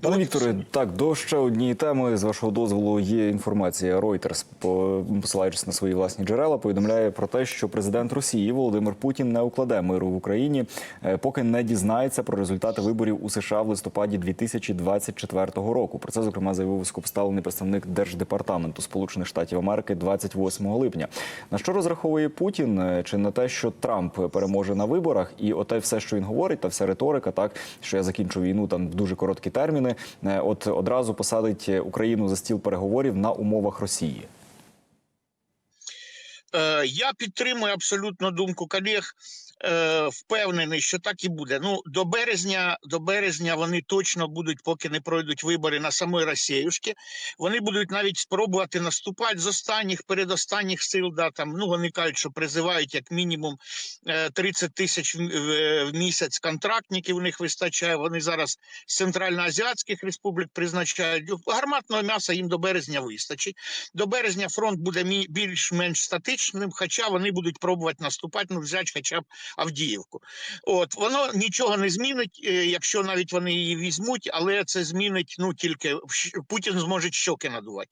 Пане Вікторе, так до ще однієї теми з вашого дозволу є інформація. Reuters, посилаючись на свої власні джерела, повідомляє про те, що президент Росії Володимир Путін не укладе миру в Україні, е, поки не дізнається про результати виборів у США в листопаді 2024 року. Про це зокрема заявив високопоставлений представник держдепартаменту Сполучених Штатів Америки 28 липня. На що розраховує Путін? Е, Чи на те, що Трамп переможе на виборах, і оте все, що він говорить, та вся риторика, так що я закінчу війну там в дуже короткі терміни, е, от одразу посадить Україну за стіл переговорів на умовах Росії. Е, Я підтримую абсолютно думку колег. Е, Впевнений, що так і буде. Ну до березня, до березня вони точно будуть, поки не пройдуть вибори на самої Росіюшки. Вони будуть навіть спробувати наступати з останніх, передостанніх сил. Да, там, ну вони кажуть, що призивають як мінімум е, 30 тисяч в, місяць контрактників. У них вистачає. Вони зараз з центральноазіатських республік призначають. Гарматного м'яса їм до березня вистачить. До березня фронт буде більш-менш статичним, хоча вони будуть пробувати наступати, ну взяти хоча б Авдіївку. От воно нічого не змінить, е, якщо навіть вони її візьмуть, але це змінить ну тільки Путін зможе щоки надувати.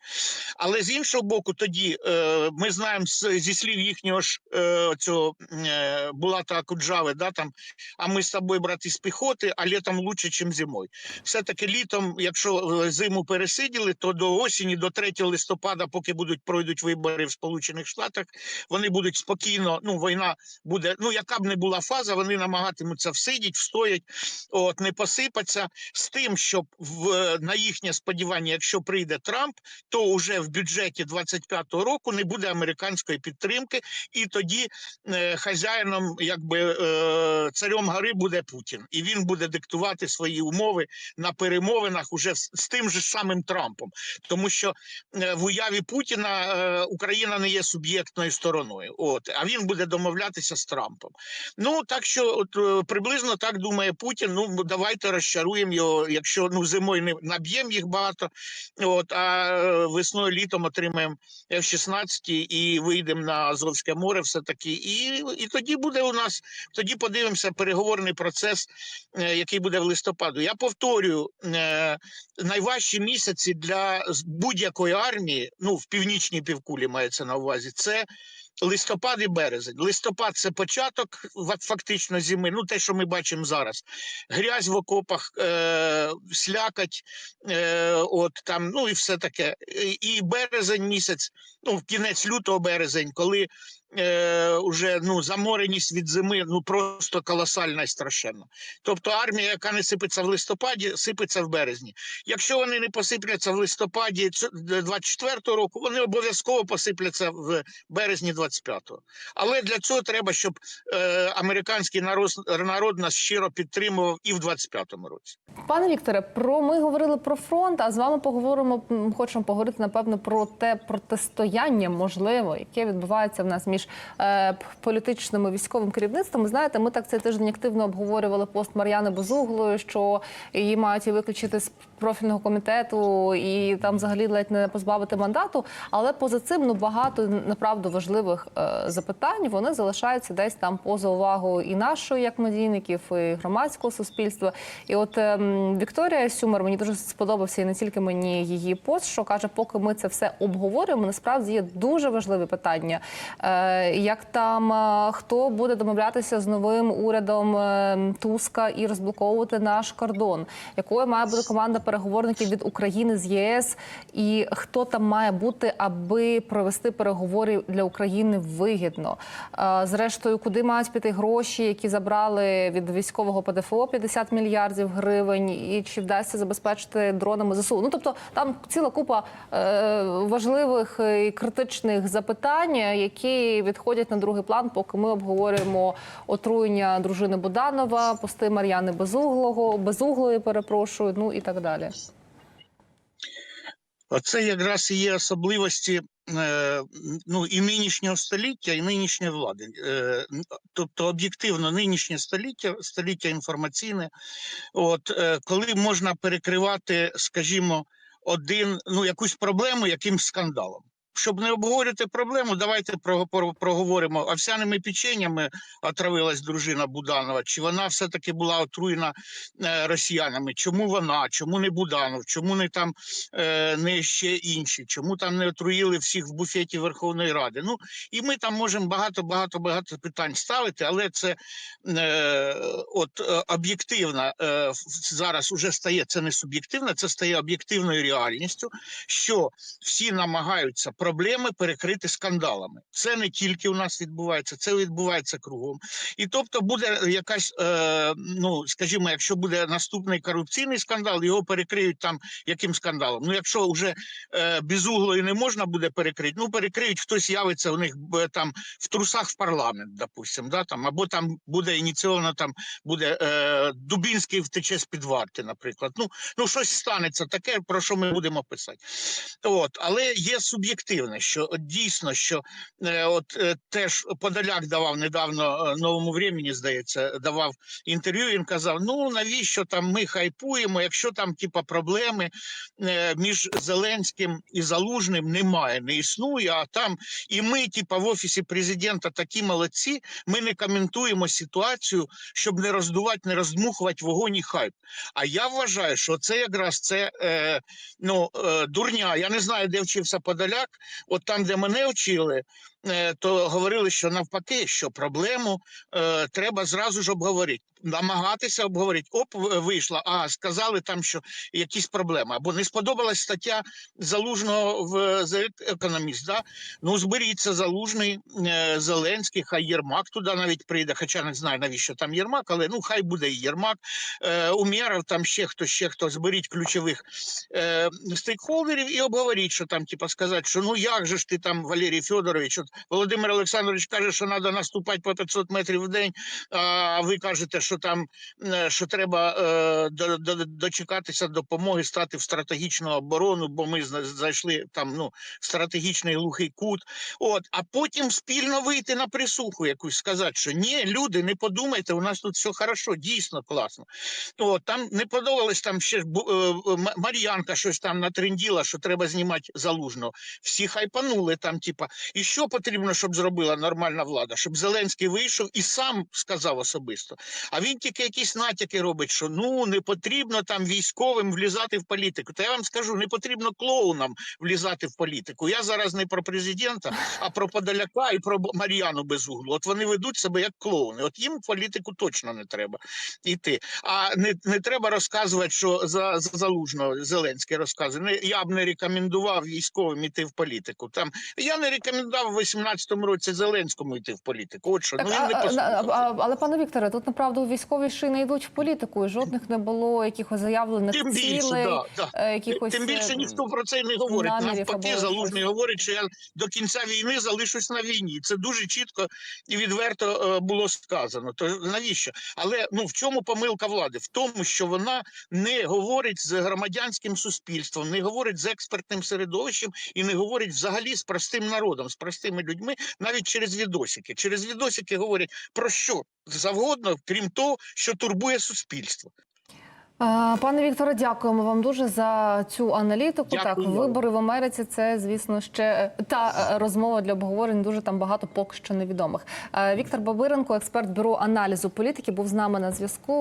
Але з іншого боку, тоді е, ми знаємо зі слів їхнього ж е, цього е, Булата Акуджави, да там. А ми з тобою брати з піхоти, а літом лучше, ніж зимою. Все таки літом, якщо е, зиму пересиділи, то до осені, до 3 листопада, поки будуть пройдуть вибори в Сполучених Штатах, вони будуть спокійно. Ну, війна буде. Ну, яка б не була фаза, вони намагатимуться всидіть, встоять, от не посипаться з тим, щоб в на їхнє сподівання, якщо прийде Трамп, то вже в бюджеті 25-го року не буде американської підтримки, і тоді е, хазяїном, якби е, царем гори буде Путін, і він буде диктувати свої умови на перемовинах уже з, тим же самим Трампом, тому що е, в уяві Путіна е, Україна не є суб'єктною стороною. От а він буде домовлятися з Трампом. Ну так що, от е, приблизно так думає Путін. Ну давайте розчаруємо його, якщо ну зимою не наб'ємо їх багато. От а е, весною літом отримаємо F-16 і вийдемо на Азовське море, все таки, і, і тоді буде у нас. Тоді подивимося переговорний процес, е, який буде в листопаду. Я повторюю, найважчі місяці для будь-якої армії, ну в північній півкулі мається на увазі, це. Листопад і березень. Листопад це початок фактично зими. Ну, те, що ми бачимо зараз. Грязь в окопах, е, слякать, е, от там, ну і все таке. І березень місяць, ну, в кінець лютого березень, коли е, уже ну, замореність від зими ну просто колосальна і страшенна. Тобто армія, яка не сипеться в листопаді, сипеться в березні. Якщо вони не посипляться в листопаді ц- 24-го року, вони обов'язково посипляться в березні 25-го. Але для цього треба, щоб е, американський народ, народ нас щиро підтримував і в 25-му році. Пане Вікторе, про ми говорили про фронт, а з вами поговоримо. Хочемо поговорити напевно про те протистояння, можливо, яке відбувається в нас між е, п- політичним і військовим керівництвом. Знаєте, ми так цей тиждень активно обговорювали пост Мар'яни Безуглої, що її мають і виключити з профільного комітету, і там взагалі ледь не позбавити мандату. Але поза цим ну багато направду важливих е, запитань вони залишаються десь там поза увагою і нашої, як медійників, і громадського суспільства. І от ем, Вікторія Сюмер мені дуже сподобався, і не тільки мені її пост, що каже, поки ми це все обговорюємо, насправді є дуже важливі питання. Е, як там е, хто буде домовлятися з новим урядом е, Туска і розблоковувати наш кордон? Якою має бути команда переговорників від України з ЄС? І хто там має бути, аби провести переговори для України вигідно? Зрештою, куди мають піти гроші, які забрали від військового ПДФО 50 мільярдів гривень, і чи вдасться забезпечити дронами ЗСУ? Ну тобто там ціла купа важливих і критичних запитань, які відходять на другий план, поки ми обговорюємо отруєння дружини Буданова, пости Мар'яни Безуглого, Безуглої, перепрошую, ну і так далі. Оце якраз і є особливості е, ну, і нинішнього століття, і нинішньої влади. Е, тобто, об'єктивно, нинішнє століття, століття інформаційне, от, е, коли можна перекривати, скажімо, один, ну, якусь проблему якимсь скандалом. Щоб не обговорювати проблему, давайте про, про, проговоримо. Овсяними печеннями отравилась дружина Буданова. Чи вона все-таки була отруєна е, росіянами? Чому вона? Чому не Буданов? Чому не там е, не ще інші? Чому там не отруїли всіх в буфеті Верховної Ради? Ну і ми там можемо багато, багато, багато питань ставити, але це е, от об'єктивна зараз уже стає це не суб'єктивна, це стає об'єктивною реальністю, що всі намагаються проблеми перекрити скандалами. Це не тільки у нас відбувається, це відбувається кругом. І тобто буде якась, е, ну скажімо, якщо буде наступний корупційний скандал, його перекриють там яким скандалом. Ну, якщо вже е, безуглої не можна буде перекрити, ну перекриють, хтось явиться у них б, там в трусах в парламент, допустим, да, там, або там буде ініційовано, там буде е, Дубінський втече з під варти, наприклад. Ну, ну щось станеться таке, про що ми будемо писати. От, але є суб'єктивне, що дійсно, що е, от е, теж Подоляк давав недавно е, новому времені, здається, давав інтерв'ю. Він казав: ну навіщо там ми хайпуємо, якщо там типа проблеми між Зеленським і Залужним немає, не існує. А там і ми, типа, в офісі президента такі молодці. Ми не коментуємо ситуацію, щоб не роздувати, не роздмухувати вогонь і хайп. А я вважаю, що це якраз це е, ну, е, дурня. Я не знаю, де вчився Подоляк. От там, де мене вчили, то говорили, що навпаки, що проблему е, треба зразу ж обговорити. Намагатися обговорити. Оп, вийшла. А сказали там, що якісь проблеми. Або не сподобалась стаття залужного в Economist, Да? Ну, зберіться залужний е, Зеленський, хай Єрмак туди навіть прийде. Хоча не знаю навіщо там Єрмак, але ну хай буде і Єрмак. Е, Умєров, там ще хто, ще хто зберіть ключових е, стейкхолдерів і обговоріть, що там, типа, сказати, що ну як же ж ти там, Валерій Федорович, от Володимир Олександрович каже, що треба наступати по 500 метрів в день, а ви кажете, що там е, що треба е, до, до, дочекатися допомоги, стати в стратегічну оборону, бо ми зайшли там ну, стратегічний глухий кут. От, а потім спільно вийти на присуху якусь, сказати, що ні, люди, не подумайте, у нас тут все хорошо, дійсно класно. От, там не подобалось там ще е, Мар'янка щось там натренділа, що треба знімати залужно. Всі хайпанули там, типа, і що потрібно, щоб зробила нормальна влада? Щоб Зеленський вийшов і сам сказав особисто. А він тільки якісь натяки робить, що ну не потрібно там військовим влізати в політику. Та я вам скажу, не потрібно клоунам влізати в політику. Я зараз не про президента, а про Подоляка і про Мар'яну Безуглу. От вони ведуть себе як клоуни. От їм в політику точно не треба йти. А не, не треба розказувати, що за, за залужного Зеленський розказує. Не, я б не рекомендував військовим йти в політику. Там я не рекомендував 18-му році Зеленському йти в політику. От що Так, ну він а, не а, а, але пане Вікторе, тут направду військові ще не йдуть в політику, і жодних не було якихось заявлених Тим більше, цілей, да, да. е, якихось Тим більше ніхто про це не говорить. Навпаки, залужний говорить, що я до кінця війни залишусь на війні. І Це дуже чітко і відверто е, було сказано. То навіщо? Але ну в чому помилка влади? В тому, що вона не говорить з громадянським суспільством, не говорить з експертним середовищем і не говорить взагалі з простим народом, з простими людьми, навіть через відосики. Через відосики говорять про що завгодно, крім того, що турбує суспільство. Пане Вікторе, дякуємо вам дуже за цю аналітику. Дякую так, вибори в Америці це, звісно, ще та е, розмова для обговорень. Дуже там багато поки що невідомих. Е, Віктор Бабиренко, експерт бюро аналізу політики, був з нами на зв'язку.